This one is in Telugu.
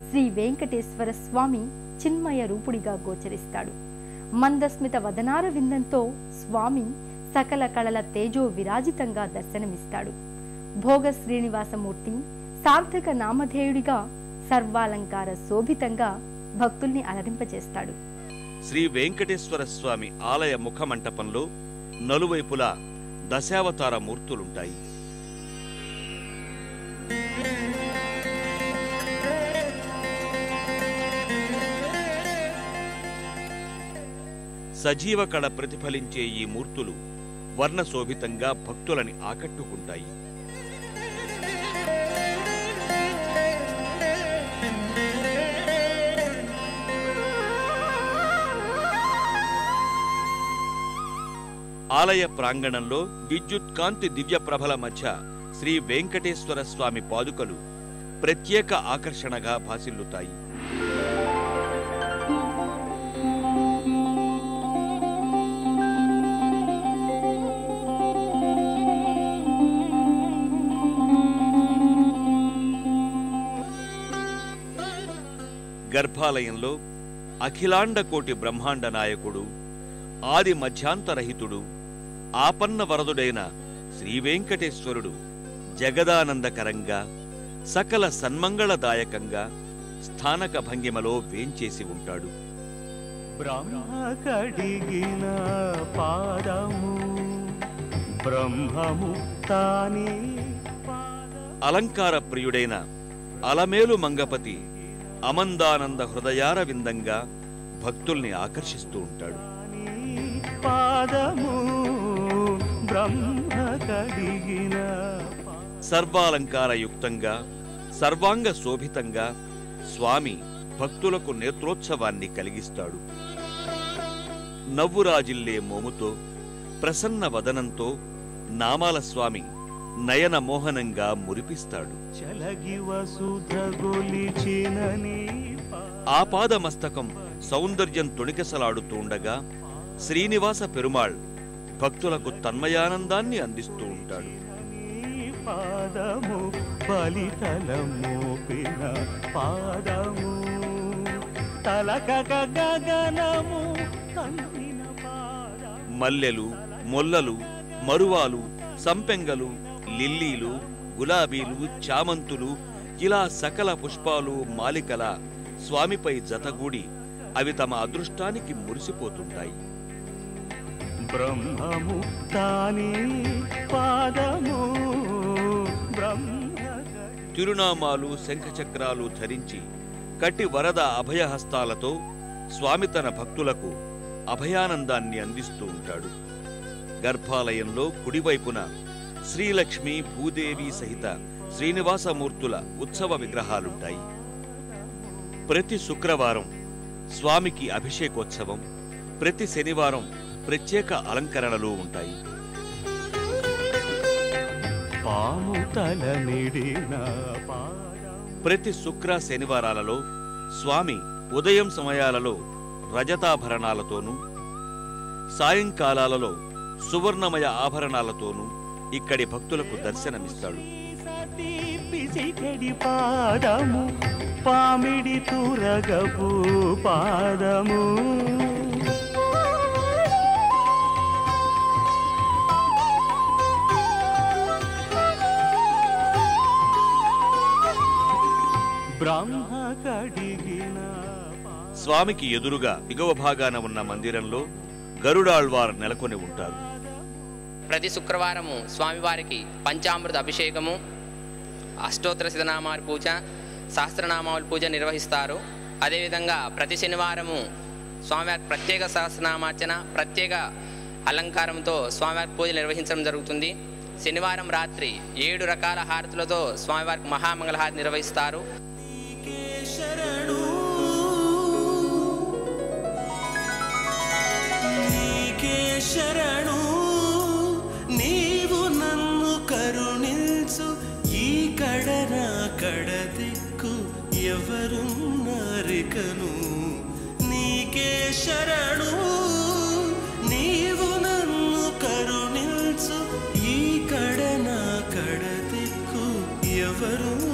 శ్రీ వెంకటేశ్వర స్వామి చిన్మయ రూపుడిగా గోచరిస్తాడు. మందస్మిత వదనార విందంతో స్వామి సకల కళల తేజో విరాజితంగా దర్శనమిస్తాడు. భోగ శ్రీనివాసమూర్తి సార్థక నామధేయుడిగా సర్వాలంకార శోభితంగా భక్తుల్ని అలరింపచేస్తాడు. శ్రీ వెంకటేశ్వర స్వామి ఆలయ ముఖమంటపంలో నలువైపులా దశావతార మూర్తులుంటాయి. సజీవ కళ ప్రతిఫలించే ఈ మూర్తులు వర్ణశోభితంగా భక్తులని ఆకట్టుకుంటాయి. ఆలయ ప్రాంగణంలో విద్యుత్ కాంతి దివ్య ప్రభల మధ్య శ్రీ వెంకటేశ్వర స్వామి పాదుకలు ప్రత్యేక ఆకర్షణగా భాసిల్లుతాయి. గర్భాలయంలో అఖిలాండ కోటి బ్రహ్మాండ నాయకుడు ఆది మధ్యాంతరహితుడు ఆపన్న వరదుడైన శ్రీ వెంకటేశ్వరుడు జగదానందకరంగా సకల సన్మంగళదాయకంగా స్థానక భంగిమలో వేంచేసి ఉంటాడు. బ్రహ్మ కడిగిన పాదము బ్రహ్మము తానే అలంకార ప్రియుడైన అలమేలు మంగపతి అమందానంద హృదయార విందంగా భక్తుల్ని ఆకర్షిస్తూ ఉంటాడు. పాదము సర్వాలంకార యుక్తంగా సర్వాంగ శోభితంగా స్వామి భక్తులకు నేత్రోత్సవాన్ని కలిగిస్తాడు. నవ్వురాజిల్లే మోముతో ప్రసన్న వదనంతో నామాల స్వామి నయన మోహనంగా మురిపిస్తాడు గొలిచినని ఆపాదమస్తకం సౌందర్యం తొణికెసలాడుతూ ఉండగా శ్రీనివాస పెరుమాళ్ భక్తులకు తన్మయానందాన్ని అందిస్తూ ఉంటాడు. పాదము గగనము పాదము. మల్లెలు మొల్లలు మరువాలు సంపెంగలు లిల్లీలు గులాబీలు చామంతులు ఇలా సకల పుష్పాలు మాలికల స్వామిపై జతగూడి అవి తమ అదృష్టానికి మురిసిపోతుంటాయి. తిరునామాలు శంఖచక్రాలు ధరించి కట్టి వరద అభయహస్తాలతో స్వామి తన భక్తులకు అభయానందాన్ని అందిస్తూ ఉంటాడు. గర్భాలయంలో కుడివైపున శ్రీలక్ష్మి భూదేవి సహిత శ్రీనివాసమూర్తుల ఉత్సవ విగ్రహాలుంటాయి. ప్రతి శుక్రవారం స్వామికి అభిషేకోత్సవం ప్రతి శనివారం ప్రత్యేక అలంకరణలు ఉంటాయి. ప్రతి శుక్ర శనివారాలలో స్వామి ఉదయం సమయాలలో రజతాభరణాలతోనూ సాయంకాలాలలో సువర్ణమయ ఆభరణాలతోనూ ఇక్కడి భక్తులకు దర్శనమిస్తాడు. పాదము పామిడి తురగపు పాదము. స్వామికి ఎదురుగా దిగువ భాగాన ఉన్న మందిరంలో గరుడాళ్వార్ నెలకొని ఉంటారు. ప్రతి శుక్రవారము స్వామివారికి పంచామృత అభిషేకము అష్టోత్తర శతనామాల పూజ సహస్రనామాల పూజ నిర్వహిస్తారు. అదేవిధంగా ప్రతి శనివారము స్వామివారి ప్రత్యేక సహస్రనామార్చన ప్రత్యేక అలంకారంతో స్వామివారి పూజ నిర్వహించడం జరుగుతుంది. శనివారం రాత్రి ఏడు రకాల హారతులతో స్వామివారికి మహామంగళహారతి నిర్వహిస్తారు. శరణు ఎవరున్నారికను? నీకే శరణు. నీవు నన్ను కరుణించు. ఈ కడ నా కడ దిక్కు ఎవరు